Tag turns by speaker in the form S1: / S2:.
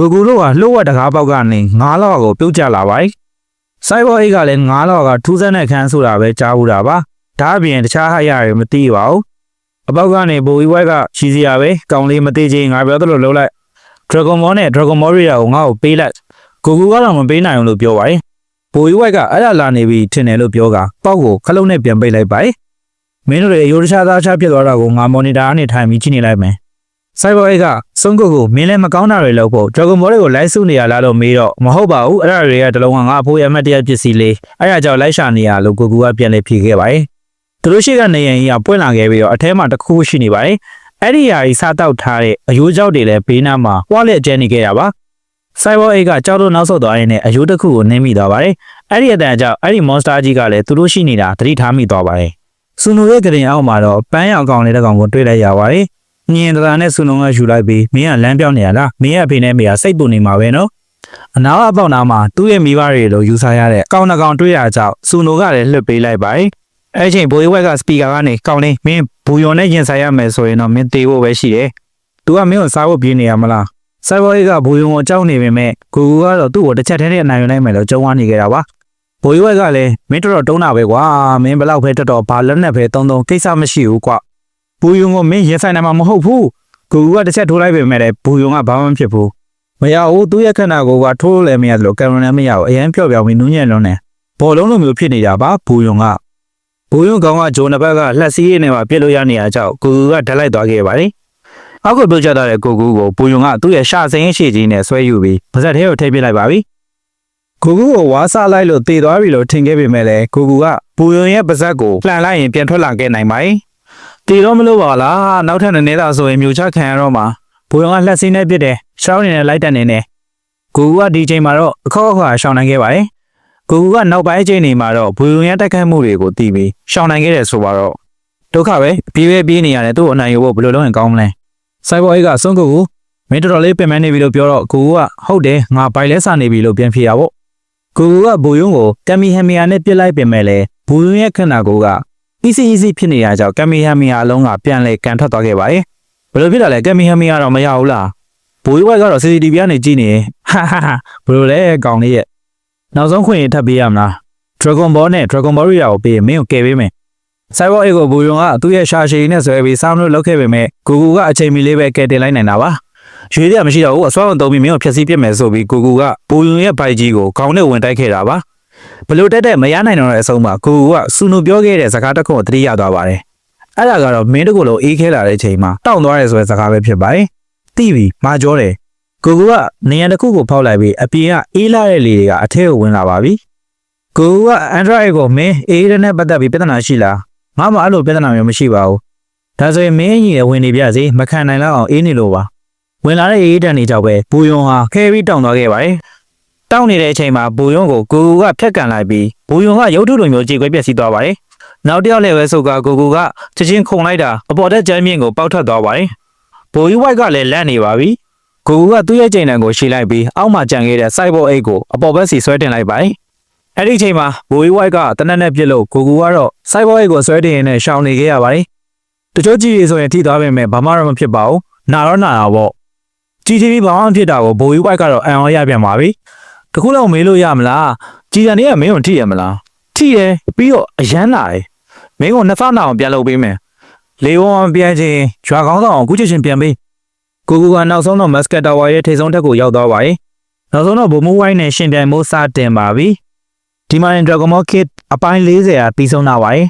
S1: ကိုကူတို့ကလှုပ်ဝက်တကားပေါက်ကနေငါးလောက်ကိုပြုတ်ကျလာပါတယ်စိုက်ဘောအိတ်ကလည်းငါးလောက်ကထူးဆန်းတဲ့ခန်းဆိုတာပဲကြားဘူးတာပါဒါအပြင်တခြားဟာရရမသိပါဘူးအပေါက်ကနေဘိုးဝီဝိုက်ကရှီစီရပဲကောင်းလေးမသိချင်းငါပြောသလိုလှုပ်လိုက် Dragon Ball နဲ့ Dragon Ball ရီယာကိုငါ့ကိုပေးလိုက်ကိုကူကတော့မပေးနိုင်ဘူးလို့ပြောပါတယ်ဘိုးဝီဝိုက်ကအဲ့ဒါလာနေပြီထင်တယ်လို့ပြောကပေါက်ကိုခလုံးနဲ့ပြန်ပိတ်လိုက်ပါတယ်မင်းတို့တွေအယိုးတခြားသားခြားဖြစ်သွားတာကိုငါမော်နီတာကနေထိုင်ပြီးကြည့်နေလိုက်မယ်စိုက်ဘောအိတ်က စုံကုတ်ကိုမင်းလည်းမကောင်းတာတွေလုပ်ဖို့ Dragon Ball တွေကိုလိုက်စုနေရလားလို့မေးတော့မဟုတ်ပါဘူးအဲ့ဒါတွေကတလုံးကငါအဖိုးရအမတ်တရပစ္စည်းလေးအဲ့ဒါကြောင့်လိုက်ရှာနေရလို့ကိုကူကပြန်လေဖြေခဲ့ပါတယ်သူတို့ရှိကနေရင်ကြီးကပွင့်လာခဲ့ပြီးတော့အထဲမှာတစ်ခုရှိနေပါတယ်အဲ့ဒီအရာကြီးစားတောက်ထားတဲ့အယိုးကြောက်တွေလည်းဘေးနားမှာပွားလက်ကျဲနေခဲ့တာပါစိုက်ဘောအိတ်ကကြောက်တော့နောက်ဆုတ်သွားရင်းနဲ့အယိုးတစ်ခုကိုနင်းမိသွားပါတယ်အဲ့ဒီအတန်ကြောင့်အဲ့ဒီ monster ကြီးကလည်းသူတို့ရှိနေတာသတိထားမိသွားပါတယ်စူနိုရဲ့ကရင်အောက်မှာတော့ပန်းရောင်ကောင်လေးတစ်ကောင်ကိုတွေ့လိုက်ရပါတယ် ညင်တရာနဲ့စူနိုကယူလိုက်ပြီးမင်းကလမ်းပြောင်းနေရလားမင်းရဲ့အဖေနဲ့မေကစိတ်ပူနေမှာပဲနော်အနာအပေါက်နာမှာသူ့ရဲ့မိဘတွေလိုယူဆရတဲ့ကောင်နှကောင်တွေ့ရကြောင်းစူနိုကလည်းလွတ်ပေးလိုက်ပါတယ်အဲ့ချိန်ဘိုးရွက်ကစပီကာကနေကောင်လေးမင်းဘူယွန်နဲ့ရင်ဆိုင်ရမယ်ဆိုရင်တော့မင်းတေဖို့ပဲရှိတယ်။ तू ကမင်းကိုစားဖို့ပြေးနေရမလား။ဆိုင်ဘော်အေးကဘူယွန်ကိုကြောက်နေပေမဲ့ကိုကူကတော့သူ့ကိုတစ်ချက်တည်းနဲ့အနိုင်ယူနိုင်မယ်လို့ကြုံဝါနေကြတာပါ။ဘိုးရွက်ကလည်းမင်းတော်တော်တုံးတာပဲကွာ။မင်းဘလောက်ပဲတော်တော်ဘာလက်နဲ့ပဲတုံးတုံးကိစ္စမရှိဘူးကွာ။ ဘူယွန်ကိုမင်းရင်ဆိုင်နိုင်မှာမဟုတ်ဘူး။ကိုကူကတစ်ချက်ထိုးလိုက်ပေမဲ့လည်းဘူယွန်ကဘာမှမဖြစ်ဘူး။မရဘူးသူ့ရဲ့ခန္ဓာကိုယ်ကထိုးလည်းမရသလိုကင်မရာလည်းမရဘူးအရင်ပြော့ပြောင်းပြီးနူးညံ့လုံးနေဘောလုံးလိုမျိုးဖြစ်နေတာပါဘူယွန်ကဘိုးယုံကောင်ကဂျိုနှစ်ဘက်ကလှက်စီးရည်နဲ့ပါပြစ်လို့ရနေရကြောက်ကိုကူကဓာတ်လိုက်သွားခဲ့ပါတယ်။အောက်ကပြုတ်ကျသွားတဲ့ကိုကူကိုဘိုးယုံကသူ့ရဲ့ရှာစိန်ရှည်ကြီးနဲ့ဆွဲယူပြီးပါဇက်ထဲကိုထည့်ပစ်လိုက်ပါပြီ။ကိုကူကိုဝါဆလိုက်လို့တေသွားပြီလို့ထင်ခဲ့ပေမဲ့လည်းကိုကူကဘိုးယုံရဲ့ပါဇက်ကိုလှန်လိုက်ရင်ပြန်ထွက်လာခဲ့နိုင်ပါတယ်။ တေတော့မလို့ပါလားနောက်ထပ်နည်းနည်းသာဆိုရင်မြူချခံရတော့မှာဘိုးယုံကလှက်စီးနဲ့ပစ်တယ်ရှောင်းနေနဲ့လိုက်တက်နေနေကိုကူကဒီချိန်မှာတော့အခေါက်အခေါက်ရှောင်းနိုင်ခဲ့ပါတယ်။ကိုကူကနောက်ပိုင်းအချိန်တွေမှာတော့ဘူယုံရတိုက်ခိုက်မှုတွေကိုတီးပြီးရှောင်နိုင်ခဲ့တယ်ဆိုတော့ဒုက္ခပဲပြေးပဲပြေးနေရတယ်သူ့ကိုအနိုင်ယူဖို့ဘယ်လိုလုပ်ရင်ကောင်းမလဲစိုက်ဘော်အိတ်ကစွန့်ကိုကိုမင်းတော်တော်လေးပြင်ပန်းနေပြီလို့ပြောတော့ကိုကူကဟုတ်တယ်ငါဘိုင်လဲစာနေပြီလို့ပြန်ဖြေရပေါ့ကိုကူကဘူယုံကိုကမ်မီဟမီယာနဲ့ပြစ်လိုက်ပင်မဲ့လေဘူယုံရဲ့ခန္ဓာကိုယ်က easy easy ဖြစ်နေရကြောင့်ကမ်မီဟမီယာအလုံးကပြန်လဲကန်ထွက်သွားခဲ့ပါတယ်ဘယ်လိုဖြစ်တာလဲကမ်မီဟမီယာတော့မရဘူးလားဘူယုံကတော့ CCTV ကနေကြည့်နေဟာဟာဟာဘယ်လိုလဲကောင်လေးရဲ့နောက်ဆုံးခွင့်ရထပ်ပေးရမလား Dragon Ball နဲ့ Dragon Ball ရီယာကိုပေးရင်မင်းကိုကယ်ပေးမယ်။ Cyber A ကိုဘူယုံကသူ့ရဲ့ရှာရှည်နဲ့ဆွဲပြီးစောင်းလို့လောက်ခဲ့ပေမဲ့ကိုကူကအချိန်မီလေးပဲကယ်တင်လိုက်နိုင်တာပါ။ရွေးရမရှိတော့ဘူးအစွမ်းအောင်သုံးပြီးမင်းကိုဖျက်ဆီးပစ်မယ်ဆိုပြီးကိုကူကဘူယုံရဲ့ဘိုက်ကြီးကိုခေါင်းနဲ့ဝင်တိုက်ခဲ့တာပါ။ ဘလို့တက်တဲ့မရနိုင်တော့တဲ့အဆုံးမှာကိုကူကစူနူပြောခဲ့တဲ့စကားတစ်ခုကိုသတိရသွားပါတယ်။အဲ့ဒါကတော့မင်းတို့ကိုယ်လုံးအေးခဲလာတဲ့ချိန်မှာတောင့်သွားတယ်ဆိုတဲ့စကားပဲဖြစ်ပါတယ်။တိပြီမာကြောတယ်။ကိုကူကနေရန်တစ်ခုကိုဖောက်လိုက်ပြီးအပြင်ကအေးလာတဲ့လေတွေကအထက်ကိုဝင်လာပါပြီ။ကိုကူက Android ကိုမင်းအေးရနဲ့ပတ်သက်ပြီးပြဿနာရှိလား။ငါမှအဲ့လိုပြဿနာမျိုးမရှိပါဘူး။ဒါဆိုရင်မင်းကြီးလည်းဝင်နေပြစေမခံနိုင်တော့အောင်အေးနေလို့ပါ။ဝင်လာတဲ့အေးတန်တွေကြောင့်ပဲဘူယုံဟာခဲပြီးတောင့်သွားခဲ့ပါတယ်။ တောင့်နေတဲ့အချိန်မှာဘူယုံကိုကိုကူကဖြတ်ကန်လိုက်ပြီးဘူယုံကရုပ်ထုလိုမျိုးကြေကွဲပြက်စီးသွားပါတယ်။နောက်တစ်ယောက်လည်းပဲဆိုကကိုကူကချက်ချင်းခုန်လိုက်တာအပေါ်တက်ကျမ်းမြင့်ကိုပေါက်ထွက်သွားပါတယ်။ဘူယဝိုက်ကလည်းလန့်နေပါပြီ။ကိုကူကသူ့ရဲ့ချိန်တန်ကိုရှည်လိုက်ပြီးအောက်မှာကြံခဲ့တဲ့စိုက်ဘောအိတ်ကိုအပေါ်ဘက်စီဆွဲတင်လိုက်ပါတယ်။အဲ့ဒီချိန်မှာဘိုးဝိုက်ကတနက်နဲ့ပြစ်လို့ကိုကူကတော့စိုက်ဘောအိတ်ကိုဆွဲတင်ရင်းနဲ့ရှောင်နေခဲ့ရပါတယ်။တချို့ကြည့်ရဆိုရင်ထိသွားပေမဲ့ဘာမှတော့မဖြစ်ပါဘူး။နာတော့နာတာပေါ့။ကြည်တီဗီဘာမှမဖြစ်တာကိုဘိုးဝိုက်ကတော့အံရောရပြန်ပါပြီ။ တခုလောက်မေးလို့ရမလား။ကြည်တန်လေးကမင်းကိုထိရမလား။ထိတယ်ပြီးတော့အရန်လာတယ်။မင်းကိုနှစ်ဖက်နာအောင်ပြန်လုပ်ပေးမယ်။လေဝေါ်ပြန်ချင်းဂျွာကောင်းဆောင်အောင်အခုချက်ချင်းပြန်ပေးကိုကူကနောက်ဆုံးတော့မတ်စကတ်တာဝါရဲ့ထိပ်ဆုံးထက်ကိုရောက်သွားပါပြီ။နောက်ဆုံးတော့ဘုံမူဝိုင်းနဲ့ရှင်ပြိုင်မှုစတင်ပါပြီ။ဒီမှာရင် Dragon Ball Kid အပိုင်း40ရာပြီးဆုံးလာပါပြီ